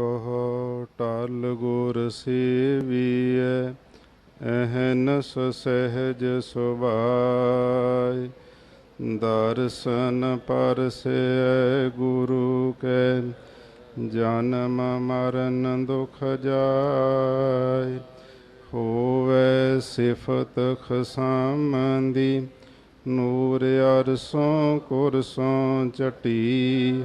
ਕਹੋ ਟਲ ਗੁਰ ਸੇਵੀਐ ਅਹਨਸ ਸਹਿਜ ਸੁਭਾਇ। ਦਰਸ਼ਨ ਪਰਸੈ ਗੁਰੂ ਕੈ, ਜਨਮ ਮਰਨ ਦੁਖ ਜਾਏ ਹੋਵੇ ਸਿਫਤ ਖਸਮੰਦੀ, ਨੂਰ ਅਰਸੋਂ ਕੁਰਸੋਂ ਚਟੀ।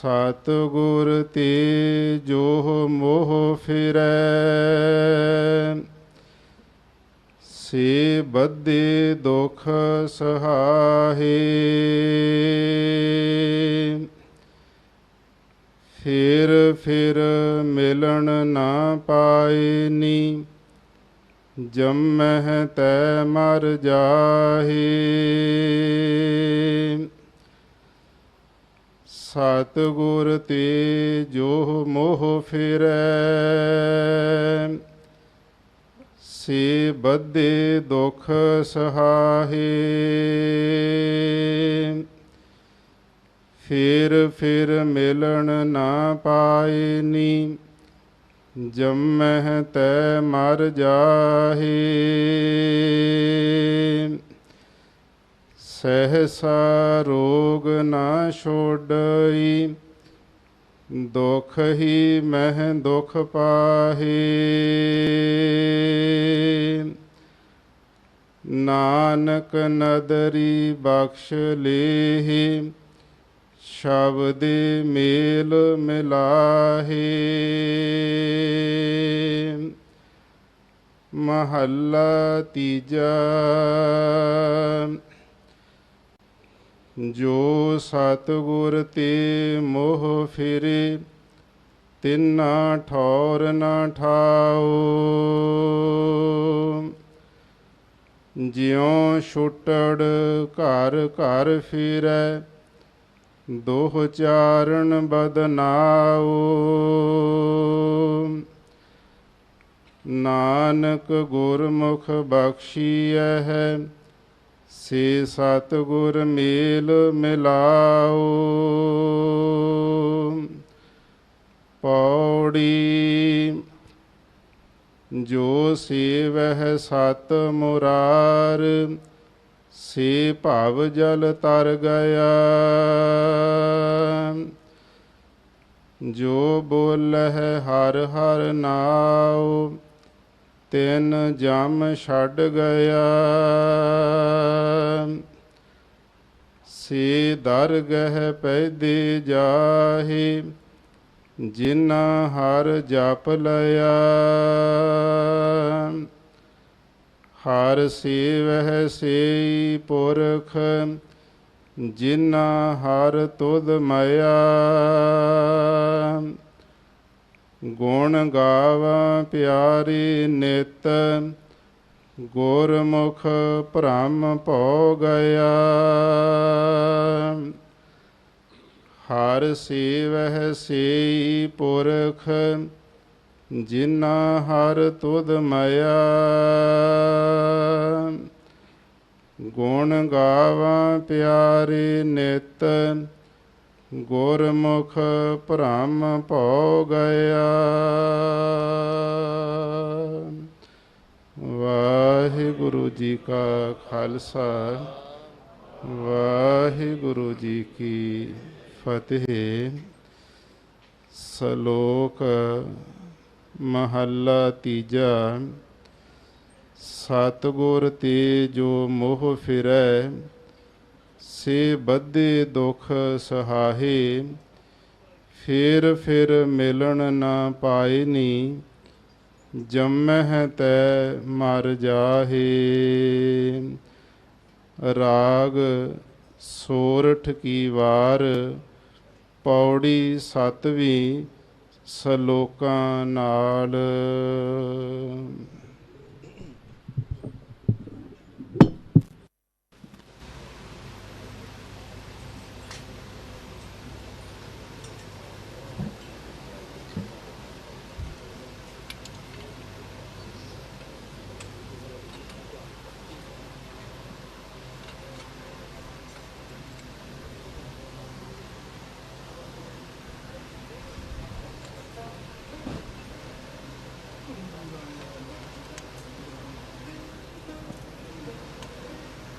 ਸਤਿਗੁਰ ਤੇ ਜੋ ਮੋਹ ਫਿਰੈ। ਸੇ ਬੱਧੇ ਦੁਖ ਸਹਾਏ ਫਿਰ ਫਿਰ ਮਿਲਣ ਨਾ ਪਾਏ ਨੀ, ਜੰਮਹਿ ਤੈ ਮਰ ਜਾਹੇ। ਸਤਿਗੁਰ ਤੇ ਜੋ ਮੋਹ ਫਿਰੈ। ਸੇ ਬੱਧੇ ਦੁਖ ਸਹਾਏ ਫਿਰ ਫਿਰ ਮਿਲਣ ਨਾ ਪਾਏ ਨੀ, ਜੰਮਹਿ ਤੈ ਮਰ ਜਾਹੇ। ਸਹਸਾ ਰੋਗ ਨਾ ਛੋੜਈ ਦੁਖ ਹੀ ਮਹਿ ਦੁਖ ਪਾਹੇ ਨਾਨਕ ਨਦਰੀ ਬਖਸ਼ ਲੇਹੀ ਸ਼ਬਦ ਮੇਲ ਮਿਲਾਹੇ ਮਹੱਲਾ ਤੀਜਾ ਜੋ ਸਤਿਗੁਰ ਤੇ ਮੋਹ ਫਿਰੇ, ਤਿਨਾ ਠੌਰ ਨਾ ਠਾਓ। ਜਿਉ ਛੁਟੜ ਘਰ ਘਰ ਫਿਰੈ, ਦੋਹ ਚਾਰਨ ਬਦਨਾਓ। ਨਾਨਕ ਗੁਰਮੁਖ ਬਖਸ਼ੀਐ ਹੈ ਸੇ ਸਤਿਗੁਰ ਮੇਲ ਮਿਲਾਓ। ਪੌੜੀ ਜੋ ਸੇਵਹਿ ਸਤ ਮੁਰਾਰ, ਸੇ ਭਵ ਜਲ ਤਰ ਗਿਆ। ਜੋ ਬੋਲਹਿ ਹਰ ਹਰ ਨਾਉ ਤਿੰਨ ਜਮ ਛੱਡ ਗਿਆ। ਸੇ ਦਰਗਹਿ ਪੈਦੇ ਜਾਹੇ ਜਿਨਾ ਹਰ ਜਪ ਲਿਆ। ਹਰ ਸੇਵਹਿ ਸੇਈ ਪੁਰਖ ਜਿਨਾ ਹਰ ਤੁਧ ਮਇਆ ਗੁਣ ਗਾਵਾਂ ਪਿਆਰੀ ਨਿਤ, ਗੁਰਮੁਖ ਭ੍ਰਮ ਭੋ ਗਿਆ ਹਰ ਸੇਵਹਿ ਸੇਈ ਪੁਰਖ ਜਿਨਾ ਹਰ ਤੁਧ ਮਾਇਆ। ਗੁਣ ਗਾਵਾਂ ਪਿਆਰੇ ਨਿਤ ਗੁਰਮੁਖ ਭ੍ਰਮ ਭਉ ਗਿਆ। ਵਾਹਿਗੁਰੂ ਜੀ ਕਾ ਖਾਲਸਾ, ਵਾਹਿਗੁਰੂ ਜੀ ਕੀ ਫਤਿਹ। ਸ਼ਲੋਕ ਮਹੱਲਾ ਤੀਜਾ, ਸਤਿਗੁਰ ਤੇ ਜੋ ਮੋਹ ਫਿਰੈ। ਸੇ ਬੱਧੇ ਦੁਖ ਸਹਾਹੇ, ਫਿਰ ਫਿਰ ਮਿਲਣ ਨਾ ਪਾਇਨੀ ਜੰਮਹਿ ਤੈ ਮਰ ਜਾਹੇ। ਰਾਗ ਸੋਰਠ ਕੀ ਵਾਰ, ਪੌੜੀ ਸਤਵੀਂ ਸਲੋਕਾਂ ਨਾਲ।